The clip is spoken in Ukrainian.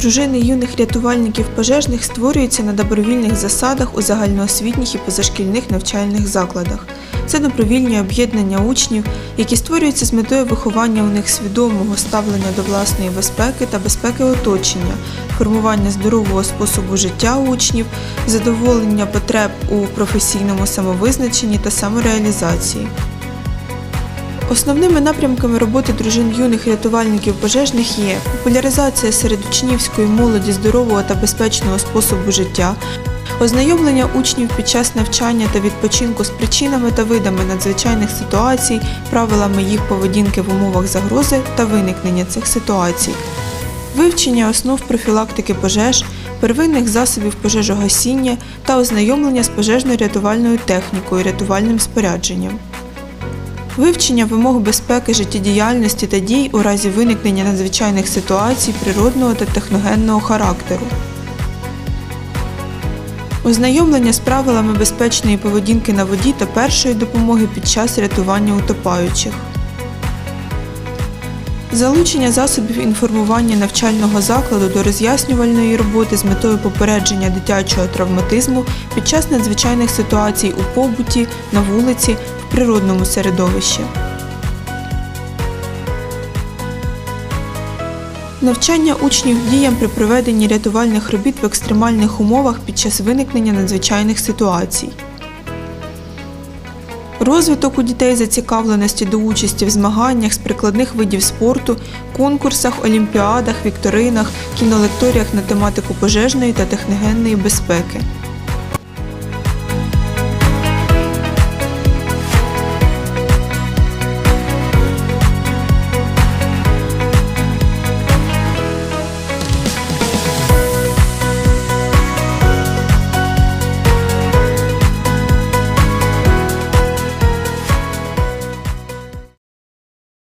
Дружини юних рятувальників пожежних створюються на добровільних засадах у загальноосвітніх і позашкільних навчальних закладах. Це добровільні об'єднання учнів, які створюються з метою виховання у них свідомого ставлення до власної безпеки та безпеки оточення, формування здорового способу життя учнів, задоволення потреб у професійному самовизначенні та самореалізації. Основними напрямками роботи дружин юних рятувальників пожежних є популяризація серед учнівської молоді здорового та безпечного способу життя, ознайомлення учнів під час навчання та відпочинку з причинами та видами надзвичайних ситуацій, правилами їх поведінки в умовах загрози та виникнення цих ситуацій, вивчення основ профілактики пожеж, первинних засобів пожежогасіння та ознайомлення з пожежно-рятувальною технікою, рятувальним спорядженням. Вивчення вимог безпеки життєдіяльності та дій у разі виникнення надзвичайних ситуацій природного та техногенного характеру. Ознайомлення з правилами безпечної поведінки на воді та першої допомоги під час рятування утопаючих. Залучення засобів інформування навчального закладу до роз'яснювальної роботи з метою попередження дитячого травматизму під час надзвичайних ситуацій у побуті, на вулиці, природному середовищі. Навчання учнів діям при проведенні рятувальних робіт в екстремальних умовах під час виникнення надзвичайних ситуацій. Розвиток у дітей зацікавленості до участі в змаганнях з прикладних видів спорту, конкурсах, олімпіадах, вікторинах, кінолекторіях на тематику пожежної та техногенної безпеки.